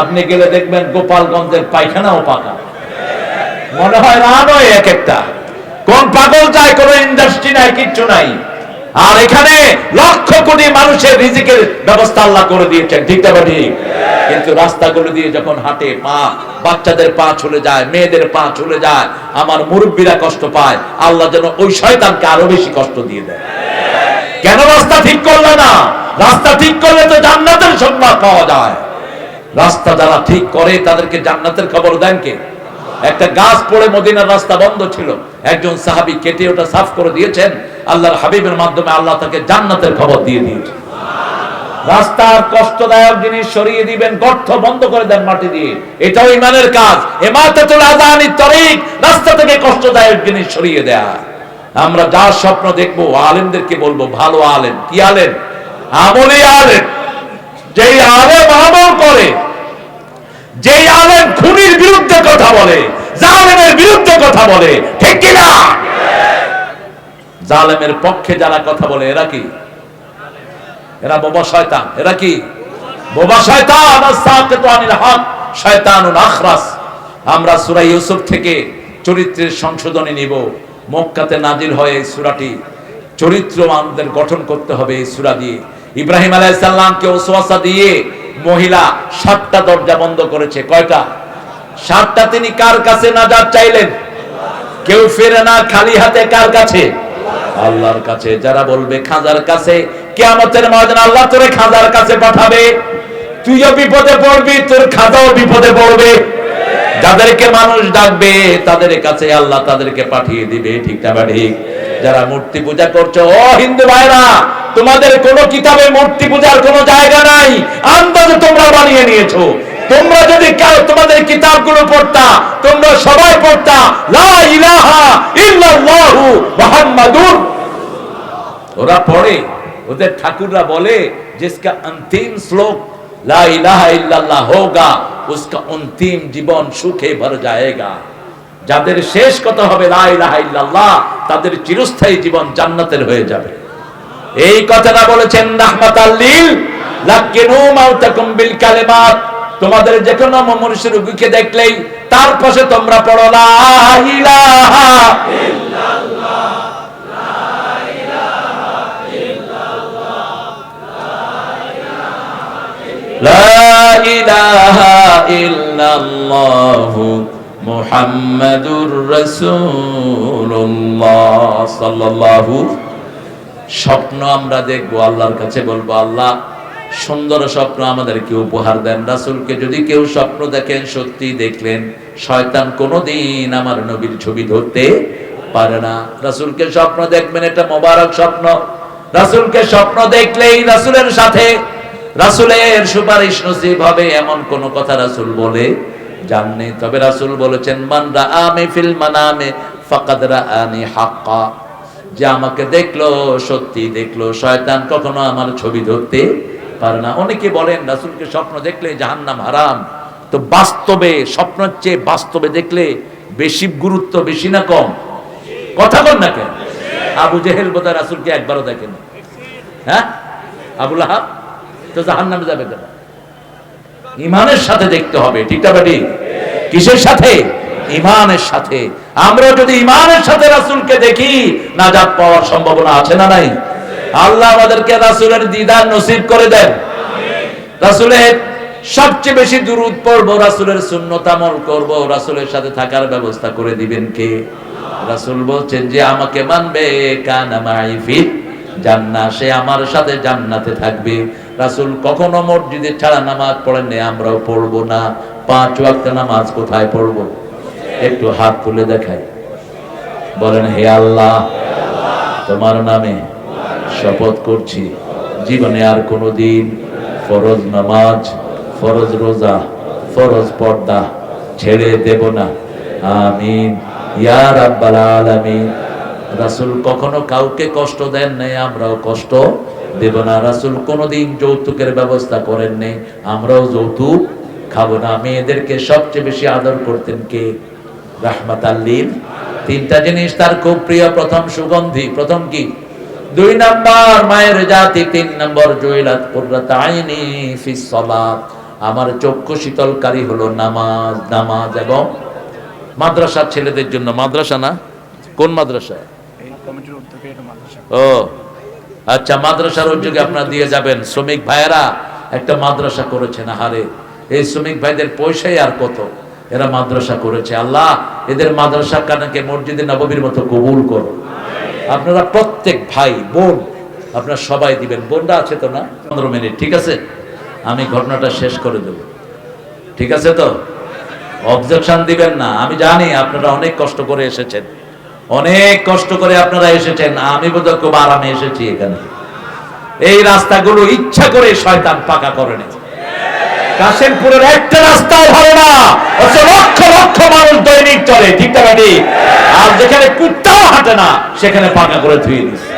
আপনি গেলে দেখবেন গোপালগঞ্জের পায়খানাও পাকা। মনে হয় না নয় এক একটা। কোন পাগল যায়, কোন ইন্ডাস্ট্রি নাই, কিচ্ছু নাই। আর এখানে লক্ষ কোটি মানুষের রিজিকের ব্যবস্থা আল্লাহ করে দিয়েছেন, ঠিক না ঠিক কিন্তু রাস্তাগুলো দিয়ে যখন হাঁটে, পা, বাচ্চাদের পা চলে যায়, মেয়েদের পা চলে যায়, আমার মুরব্বীরা কষ্ট পায়, আল্লাহ যেন ওই শয়তানকে আরও বেশি কষ্ট দিয়ে দেয়। কেন রাস্তা ঠিক করলে না? রাস্তা ঠিক করলে তো জান্নাতের সংবাদ পাওয়া যায়। রাস্তা যারা ঠিক করে তাদেরকে জান্নাতের খবর দেন কে? একটা গাছ পড়ে মদিনার রাস্তা বন্ধ ছিল। একজন সাহাবি কেটে ওটা সাফ করে দিয়েছেন। আল্লাহর হাবিবের মাধ্যমে আল্লাহ তাকে জান্নাতের খবর দিয়ে দিয়েছে। রাস্তার কষ্টদায়ক জিনিস সরিয়ে দিবেন, গর্ত বন্ধ করে দেন মাটি দিয়ে। এটাও ইমানের কাজ। এমাতাতুল আযানি তরিক রাস্তা থেকে কষ্টদায়ক জিনিস সরিয়ে দেয়া। আমরা যার স্বপ্ন দেখব, আলেমদেরকে বলব, ভালো আলেম। কি আলেম? আমলি আলেম। যেই আলেম আমল করে যেই আলেম খুনির বিরুদ্ধে কথা বলে, জালেমের বিরুদ্ধে কথা বলে, ঠিক কিনা? জালেমের পক্ষে যারা কথা বলে, এরা কি? এরা বোবা শয়তান, এরা কি? বোবা শয়তান আনিল হক আখরাস। আমরা ইউসুফ থেকে চরিত্রের সংশোধনী নিব। মক্কাতে নাজিল হয় এই সূরাটি। চরিত্র আমাদের গঠন করতে হবে এই সূরা দিয়ে। ইব্রাহিম আলাইহিস সালামকে ওসওয়াসা দিয়ে মহিলা সাতটা দরজা বন্ধ করেছে, কয়টা? সাতটা তিনি কার কাছে নাজাত চাইলেন? কেউ ফেরে না খালি হাতে কার কাছে? আল্লাহর কাছে। যারা বলবে খাজার কাছে, কিয়ামতের ময়দানে আল্লাহ তোরে খাজার কাছে পাঠাবে। তুইও বিপদে পড়বি, তোর খাজাও বিপদে পড়বে। যাদেরকে মানুষ ডাকবে, তাদের কাছে আল্লাহ তাদেরকে পাঠিয়ে দিবে, ঠিক না ঠিক? যারা মূর্তি পূজা করছো ও হিন্দু ভাইরা তোমাদের কোন কিতাবে মূর্তি পূজার কোনো জায়গা নাই আন্দাজে তোমরা বানিয়ে নিয়েছো তোমরা যদি কেউ তোমাদের কিতাবগুলো পড়তা তোমরা সবাই পড়তা লা ইলাহা ইল্লাল্লাহু মুহাম্মাদুর ওরা পড়ে ওদের ঠাকুররা বলে जिसका अंतिम श्लोक ला इलाहा इल्लल्लाह होगा उसका अंतिम জীবন সুখে ভর जाएगा যাদের শেষ কথা হবে লা ইলাহা ইল্লাল্লাহ তাদের চিরস্থায়ী জীবন জান্নাতের হয়ে যাবে। এই কথাটা বলেছেন রাহমাত আল্লিল তোমাদের যে কোনো মনুষ্য রুগীকে দেখলেই তার পাশে তোমরা পড়ো লাহ মোহাম্মদুর রসুল্লাহ সাল্লাল্লাহু স্বপ্ন আমরা দেখব, আল্লাহর কাছে বলব, আল্লাহ, সুন্দর স্বপ্ন আমাদেরকে উপহার দেন। রাসুলকে যদি কেউ স্বপ্ন দেখেন সত্যি দেখলেন, শয়তান কোনোদিন আমার নবীর ছবি ধরতে পারে না। রাসুলকে স্বপ্ন দেখবেন, এটা মোবারক স্বপ্ন। রাসুলকে স্বপ্ন দেখলেই রাসুলের সাথে, রাসুলের সুপারিশ নসিব হবে, এমন কোন কথা রাসুল বলে জাননি তবে রাসূল বলেছেন, মান রাআমি ফিল মানামে ফাকাদ রাআনি হাক্কা। যে আমাকে দেখল, সত্যি দেখল, শয়তান কখনো আমার ছবি ধরতে পারে না। অনেকে বলেন, রাসুলকে স্বপ্ন দেখলে জাহান্নাম হারাম। তো বাস্তবে, স্বপ্নের চেয়ে বাস্তবে দেখলে বেশি গুরুত্ব বেশি না কম? কথা বল না কেন? আবু জেহেল বোধহয় রাসুলকে একবারও দেখেনি। হ্যাঁ? আবুল আহাব, তো জাহান্নামে যাবে কেন? ইমানের সাথে দেখতে হবে, ঠিক না বেটি কিসের সাথে? ইমানের সাথে। আমরা যদি ইমানের সাথে রাসূলকে দেখি, নাজাত পাওয়ার সম্ভাবনা আছে না নাই? আল্লাহ আমাদেরকে রাসূলের দিদার নসিব করে দেন। রাসূলের সবচেয়ে বেশি দুরূদ পড়ব, রাসূলের সুন্নত আমল করব, রাসূলের সাথে থাকার ব্যবস্থা করে দিবেন কে? রাসূল বলছেন যে, আমাকে মানবে, কানা ফিত জান্না সে আমার সাথে জান্নাতে থাকবে। রাসূল কখনো মসজিদে ছাড়া নামাজ পড়েন নাই আমরাও পড়ব না। পাঁচ ওয়াক্ত নামাজ কোথায় পড়ব? একটু হাত তুলে দেখাই। বলেন, হে আল্লাহ, তোমার নামে শপথ করছি, জীবনে আর কোনো দিন ফরজ নামাজ, ফরজ রোজা, ফরজ পর্দা ছেড়ে দেব না। আমিন। ইয়া রাব্বাল আলামিন। রাসূল কখনো কাউকে কষ্ট দেন নাই, আমরাও কষ্ট দেব না রাসূল কোনোদিন যৌতুকের ব্যবস্থা করেন নাই আমরাও যৌতুক খাব না। মেয়েদেরকে সবচেয়ে বেশি আদর করতেন কে? রাহমাত তিনটা জিনিস তার খুব প্রিয়। প্রথম সুগন্ধি। প্রথম কি? দুই নাম্বার মায়ের জাতি। তিন নম্বর জুইলাত কুররাত আইনি ফিস সালাত। আমার চক্ষু শীতলকারী হলো নামাজ নামাজ এবং মাদ্রাসার ছেলেদের জন্য। মাদ্রাসা না? কোন মাদ্রাসা। ও আচ্ছা মাদ্রাসার উদ্যোগে আপনারা দিয়ে যাবেন। শ্রমিক ভাইয়েরা, একটা মাদ্রাসা করেছেন হারে এই শ্রমিক ভাইদের পয়সাই আর কত? এরা মাদ্রাসা করেছে। আল্লাহ, এদের মাদ্রাসা কানাকে মসজিদে নববীর মতো কবুল করো। আপনারা প্রত্যেক ভাই, বোন, আপনারা সবাই দিবেন। বোনটা আছে তো না? পনেরো মিনিট, ঠিক আছে? আমি ঘটনাটা শেষ করে দেব। ঠিক আছে তো? অবজেকশন দিবেন না। আমি জানি আপনারা অনেক কষ্ট করে এসেছেন। অনেক কষ্ট করে আপনারা এসেছেন, আমি বোধহয় খুব আরামে এসেছি এখানে। এই রাস্তাগুলো ইচ্ছা করে শয়তান পাকা করে নেছে কাশেমপুরের একটা রাস্তাও ভালো না, অথচ লক্ষ লক্ষ মানুষ দৈনিক চলে ঠিকঠাক আর যেখানে কুত্তাও হাঁটে না, সেখানে পাকা করে ধুয়ে দিচ্ছে